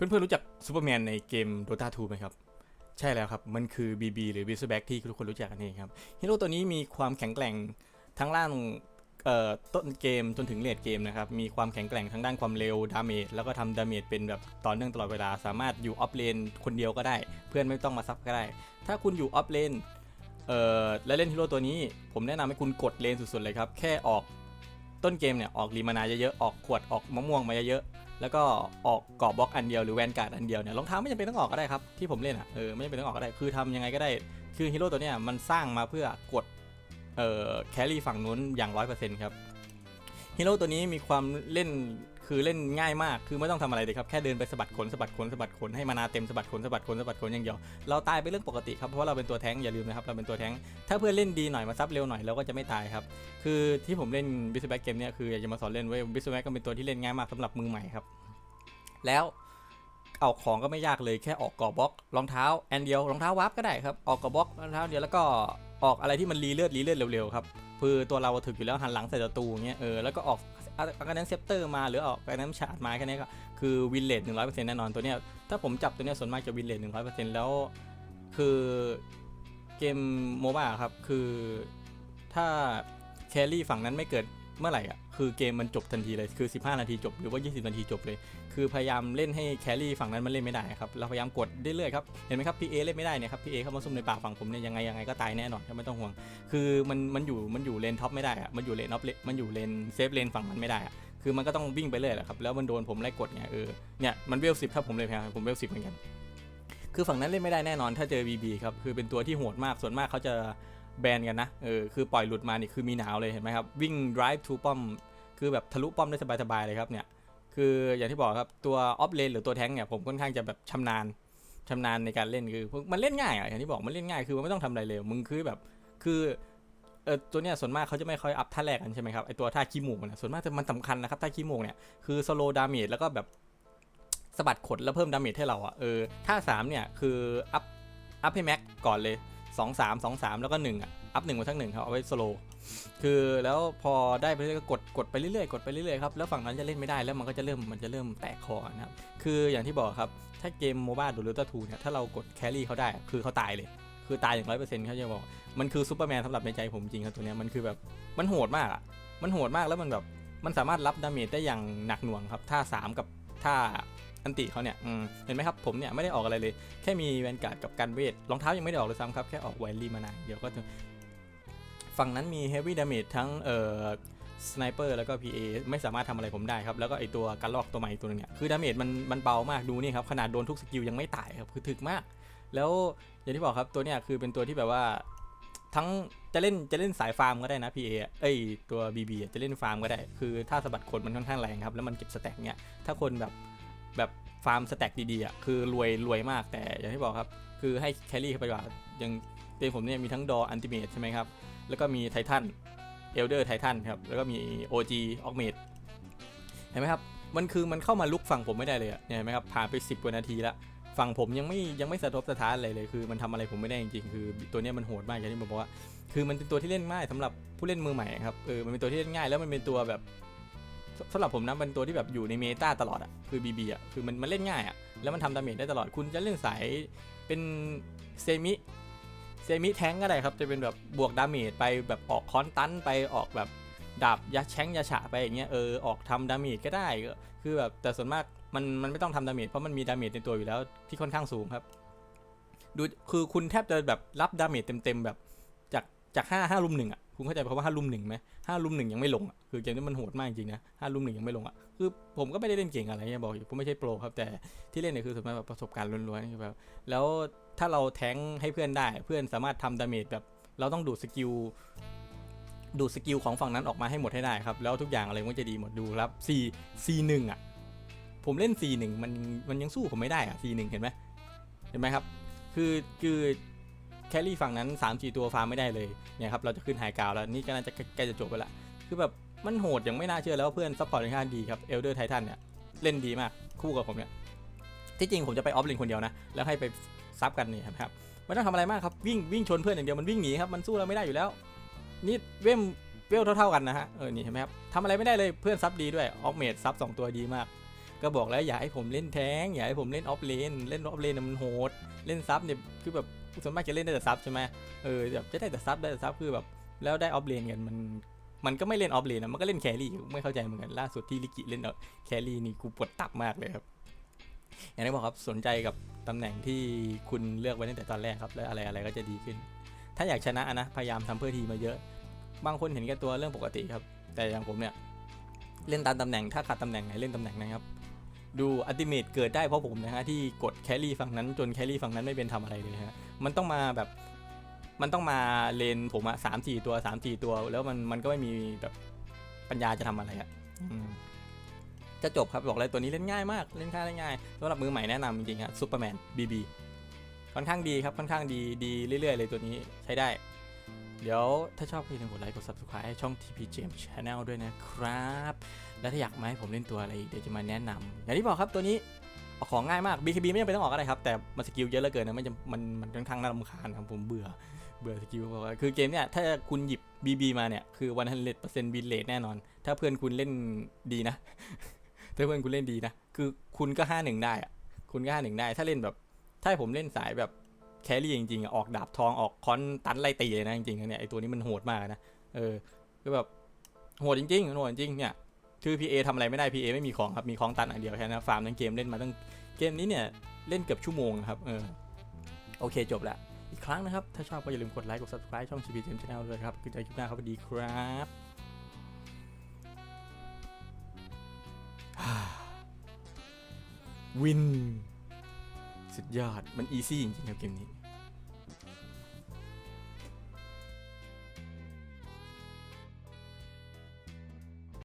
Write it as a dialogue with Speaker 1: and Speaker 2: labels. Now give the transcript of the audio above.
Speaker 1: พื่อนๆรู้จักซูเปอร์แมนในเกม Dota 2ไหมครับ ใช่แล้วครับ มันคือ BB หรือ b i s b a c k ที่ทุกคนรู้จักกันเองครับฮีโร่ตัวนี้มีความแข็งแกร่งทั้งล่างต้นเกมจนถึงเลดเกมนะครับ มีความแข็งแกร่งทั้งด้านความเร็วดาเมจแล้วก็ทำดาเมจเป็นแบบต่อเนื่องตลอดเวลา สามารถอยู่ออฟเลนคนเดียวก็ได้ เพื่อนไม่ต้องมาซับก็ได้ ถ้าคุณอยู่ออฟเลนเออและเล่นฮีโร่ตัวนี้ ผมแนะนำให้คุณกดเลนสุดๆเลยครับ แค่ออกต้นเกมเนี่ยออกรีมานาเยอะๆ ออกขวดออกมะม่วงมาเยอะ แล้วก็ออกกรอบบล็อกอันเดียวหรือแวนการ์ดอันเดียวเนี่ยรองเท้าไม่จำเป็นต้องออกก็ได้ครับที่ผมเล่นอะเออไม่จำเป็นต้องออกก็ได้คือทำยังไงก็ได้คือฮีโร่ตัวเนี้ยมันสร้างมาเพื่อกดเอ่อแครี่ฝั่งนู้นอย่างร้อยเปอร์เซ็นต์ครับฮีโร่ตัวนี้มีความเล่น คือเล่นง่ายมากคือไม่ต้องทำอะไรเลยครับแค่เดินไปสะบัดขนสะบัดขนสะบัดขนให้มานาเต็มสะบัดขนสะบัดขนสะบัดขนอย่างเดียวเราตายเป็นเรื่องปกติครับเพราะเราเป็นตัวแท้งอย่าลืมนะครับเราเป็นตัวแท้งถ้าเพื่อนเล่นดีหน่อยมาซับเร็วหน่อยเราก็จะไม่ตายครับคือที่ผมเล่นบิสแบ็กเกมเนี่ยคืออยากจะมาสอนเล่นไว้บิสแบ็กก็เป็นตัวที่เล่นง่ายมากสำหรับมือใหม่ครับแล้วเอาของก็ไม่ยากเลยแค่ออกกอบบล็อกรองเท้าแอนเดียวรองเท้าวาร์ปก็ได้ครับออกกอบบล็อกรองเท้าเดียวแล้วก็ออกอะไรที่มันรีเลือดรีเลือดเร็วๆครับคือตัวเราถึกอยู่แล้วหันหลังใส่ศัตรูเงี้ยเออแล้วก็ออก อาการนั้นเซปเตอร์มาหรือออกการนั้นฉาดมาแค่นี้ก็คือวินเลทหนึ่งร้อยเปอร์เซ็นต์แน่นอนตัวเนี้ยถ้าผมจับตัวเนี้ยส่วนมากจะวินเลทหนึ่งร้อยเปอร์เซ็นต์แล้ว คือเกมโมบ้าครับ คือถ้าแครี่ฝั่งนั้นไม่เกิด เมื่อไหร่อะคือเกมมันจบทันทีเลยคือ 15 นาทีจบหรือว่า 20 นาทีจบเลย คือพยายามเล่นให้แครี่ฝั่งนั้นมันเล่นไม่ได้ครับเราพยายามกดเรื่อยๆครับเห็นไหมครับพี่เอเล่นไม่ได้เนี่ยครับพี่เอเข้ามาซุ่มในป่าฝั่งผมเนี่ยยังไงยังไงก็ตายแน่นอนครับไม่ต้องห่วง คือมันมันอยู่มันอยู่เลนท็อปไม่ได้อะมันอยู่เลนออฟมันอยู่เลนเซฟเลนฝั่งมันไม่ได้อะคือมันก็ต้องวิ่งไปเรื่อยแหละครับแล้วมันโดนผมไล่กดไงเออเนี่ยมันเวลสิบถ้าผมเลยพยายามผมเวลสิบเหมือนกันคือฝั่งนั้นเล่นไม่ได้แน่นอนถ้าเจอ BB ครับคือเป็นตัวที่โหดมากส่วนมากเขาจะ แบนกันนะเออคือปล่อยหลุดมานี่คือมีหนาวเลยเห็นไหมครับวิ่ง drive to ป้อม คือแบบทะลุป้อมได้สบายๆเลยครับเนี่ยคืออย่างที่บอกครับตัวออฟเลนหรือตัวแท้งเนี่ยผมค่อนข้างจะแบบชำนาญชำนาญในการเล่นคือมันเล่นง่ายอะอย่างที่บอกมันเล่นง่ายคือมันไม่ต้องทำอะไรเลยมึงคือแบบคือเออตัวเนี้ยส่วนมากเขาจะไม่ค่อยอัพท่าแรกกันใช่ไหมครับไอตัวท่าขี้หมูกนะส่วนมากจะมันสำคัญนะครับท่าขี้หมูกเนี่ยคือสโลดาเมจแล้วก็แบบสะบัดขนแล้วเพิ่มดาเมจให้เราอะเออท่าสามเนี่ยคืออัพอัพให้แม็กก่อนเลย สองสามสองสามแล้วก็หนึ่งอะอัพหนึ่งมาทั้งหนึ่งครับเอาไว้สโลคือแล้วพอได้ไปเรื่อยก็กดกดไปเรื่อยๆกดไปเรื่อยๆครับแล้วฝั่งนั้นจะเล่นไม่ได้แล้วมันก็จะเริ่มมันจะเริ่มแตกคอนะครับคืออย่างที่บอกครับถ้าเกมโมบ้าหรือลูต้าทูเนี่ยถ้าเรากดแครี่เขาได้คือเขาตายเลย คือตายอย่างร้อยเปอร์เซ็นต์เขาจะบอกมันคือซูเปอร์แมนสำหรับในใจผมจริงครับตัวเนี้ยมันคือแบบมันโหดมากอะมันโหดมากแล้วมันแบบมันสามารถรับดาเมจได้อย่างหนักหน่วงครับท่าสามกับท่า อันติเขาเนี่ยเห็นไหมครับผมเนี่ยไม่ได้ออกอะไรเลย แค่มีแวนการ์ดกับการเวทรองเท้ายังไม่ได้ออกเลยซ้ำครับ แค่ออกไวลี่มานาเดี๋ยวก็จะฝั่งนั้นมี Heavy Damage ทั้งเอ่อสไนเปอร์แล้วก็ PA ไม่สามารถทำอะไรผมได้ครับ แล้วก็ไอตัวการลอกตัวใหม่ตัวนึงเนี่ยคือดาเมจมันมันเบามากดูนี่ครับ ขนาดโดนทุกสกิลยังไม่ตายครับ คือถึกมาก แล้วอย่างที่บอกครับตัวเนี้ยคือเป็นตัวที่แบบว่าทั้งจะเล่นจะเล่นสายฟาร์มก็ได้นะ PA เอ้ยตัว BB จะเล่นฟาร์มก็ได้ คือถ้าสะบัดคนมันค่อนข้างแรงครับ แล้วมันเก็บสแต็กเนี่ยถ้าคนแบบ แบบฟาร์มสแต็กดีๆอะคือรวยรวยมากแต่อย่างที่บอกครับ คือให้แครี่เขาไปว่าอย่างเต็มผมเนี่ยมีทั้งดออันติเมทใช่ไหมครับ แล้วก็มีไททันเอลเดอร์ไททันครับ แล้วก็มี OG ออกเมดเห็นไหมครับ มันคือมันเข้ามาลุกฝั่งผมไม่ได้เลยอะเนี่ยเห็นไหมครับผ่านไป 10กว่านาทีแล้วฝั่งผมยังไม่ยังไม่สะทบสะท้านอะไรเลยคือมันทำอะไรผมไม่ได้จริงๆคือ ตัวนี้มันโหดมากอย่างที่ผมบอกว่า คือมันเป็นตัวที่เล่นง่ายสำหรับผู้เล่นมือใหม่ครับเออมันเป็นตัวที่เล่นง่ายแล้วมันเป็นตัวแบบ สำหรับผมนะเป็นตัวที่แบบอยู่ในเมตาตลอดอะคือ BB อะคือมันมันเล่นง่ายอะแล้วมันทำดาเมจได้ตลอดคุณจะเล่นสายเป็นเซมิเซมิแทงก็ได้ครับจะเป็นแบบบวกดาเมจไปแบบออกคอนตันไปออกแบบดาบยักแช้งยาฉะไปอย่างเงี้ยเออออกทำดาเมจก็ได้ก็คือแบบแต่ส่วนมากมันมันไม่ต้องทำดาเมจเพราะมันมีดาเมจในตัวอยู่แล้วที่ค่อนข้างสูงครับ ดูคือคุณแทบจะแบบรับดาเมจเต็มๆแบบจากจากห้าห้าลุมหนึ่งอะ คุณเข้าใจเพราะว่าห้าลุมหนึ่งไหมห้าลุมหนึ่งยังไม่ลงอะคือเกมนี้มันโหดมากจริงนะห้าลุมหนึ่งยังไม่ลงอะคือผมก็ไม่ได้เล่นเก่งอะไรเนี่ยบอกอยู่ผมไม่ใช่โปรครับแต่ที่เล่นเนี่ยคือส่วนมากแบบประสบการณ์ล้วนๆคือแบบแล้วถ้าเราแทงให้เพื่อนได้ เพื่อนสามารถทำดาเมจแบบเราต้องดูดสกิลดูดสกิลของฝั่งนั้นออกมาให้หมดให้ได้ครับ แล้วทุกอย่างอะไรมันจะดีหมดดูครับ C C หนึ่งอะ ผมเล่น C หนึ่งมันมันยังสู้ผมไม่ได้อะ C หนึ่งเห็นไหมเห็นไหมครับ คือคือ แครี่ฝั่งนั้น3 4ตัวฟาร์มไม่ได้เลยเนี่ยครับเราจะขึ้นไฮกราวแล้วนี่ก็น่าจะใกล้จะจบไปละคือแบบมันโหดอย่างไม่น่าเชื่อแล้วเพื่อนซัพพอร์ตค่อนข้างดีครับเอลเดอร์ไททันเนี่ยเล่นดีมากคู่กับผมเนี่ยที่จริงผมจะไปออฟเลนคนเดียวนะแล้วให้ไปซับกันนี่ครับไม่ต้องทำอะไรมากครับวิ่งวิ่งชนเพื่อนอย่างเดียวมันวิ่งหนีครับมันสู้เราไม่ได้อยู่แล้วนี่เวมเวลเท่าๆกันนะฮะเออนี่เห็นไหมครับทำอะไรไม่ได้เลยเพื่อนซับดีด้วยออกเมดซับสองตัวดีมาก ก็บอกแล้วอย่าให้ผมเล่นแท้งอย่าให้ผมเล่นออฟเลนเล่นออฟเลนมันโหดเล่นซับเนี่ยคือแบบ ส่วนมากจะเล่นได้แต่ซับใช่ไหมเออแบบจะได้แต่ซับได้แต่ซับคือแบบแล้วได้ออฟเลนกันมันมันก็ไม่เล่นออฟเลนนะมันก็เล่นแครี่ไม่เข้าใจเหมือนกันล่าสุดที่ลิกิเล่นแครี่นี่กูปวดตับมากเลยครับอย่างที่บอกครับสนใจกับตำแหน่งที่คุณเลือกไว้ตั้งแต่ตอนแรกครับแล้วอะไรอะไรก็จะดีขึ้น ถ้าอยากชนะนะพยายามทำเพื่อทีมมาเยอะ บางคนเห็นแก่ตัวเรื่องปกติครับ แต่อย่างผมเนี่ยเล่นตามตำแหน่งถ้าขาดตำแหน่งไหนเล่นตำแหน่งนั้นครับ ดูอัติเมตเกิดได้เพราะผมนะฮะที่กดแครี่ฝั่งนั้นจนแครี่ฝั่งนั้นไม่เป็นทำอะไรเลยฮะมันต้องมาแบบมันต้องมาเลนผมอะสามสี่ตัวสามสี่ตัว แล้วมันมันก็ไม่มีแบบปัญญาจะทำอะไรอะจะจบครับบอกเลยตัวนี้เล่นง่ายมากเล่นง่าได้ง่ายสำหรับมือใหม่แนะนำจริงๆครับซูเปอร์แมนบีบีค่อนข้างดีครับค่อนข้างดีดีเรื่อยๆเลยตัวนี้ใช้ได้ เดี๋ยวถ้าชอบก็อย่าลืมกดไลค์กด subscribe ให้ช่อง TP James Channel ด้วยนะครับ แล้วถ้าอยากมาให้ผมเล่นตัวอะไรอีกเดี๋ยวจะมาแนะนำอย่างที่บอกครับตัวนี้ออกของง่ายมาก BKB ไม่จำเป็นต้องออกอะไรครับ แต่มันสกิลเยอะเหลือเกินนะมันจะมันมันค่อนข้างน่ารำคาญครับผมเบื่อเบื่อสกิลคือเกมเนี่ยถ้าคุณหยิบ BB มาเนี่ยคือ100%บินเลทแน่นอน ถ้าเพื่อนคุณเล่นดีนะ ถ้าเพื่อนคุณเล่นดีนะ คือคุณก็ 51 ได้อะคุณก็ 51 ได้ ถ้าเล่นแบบ ถ้าผมเล่นสายแบบ แครี่จริงๆอะออกดาบทองออกคอนตันไล่ตีเลยนะจริงๆเนี่ยไอตัวนี้มันโหดมากนะเออคือแบบโหดจริงๆโหดจริงๆเนี่ยคือ PA ทำอะไรไม่ได้ PA ไม่มีของครับมีของตันอันเดียวแค่นั้นฟาร์มทั้งเกมเล่นมาตั้งเกมนี้เนี่ยเล่นเกือบชั่วโมงครับเออโอเคจบละอีกครั้งนะครับ ถ้าชอบก็อย่าลืมกดไลค์กด subscribe ช่อง CP James Channel ด้วยครับคือจอคลิปหน้าครับสวัสดีครับวิน สุดยอดมันอีซี่จริงๆครับเกมนี้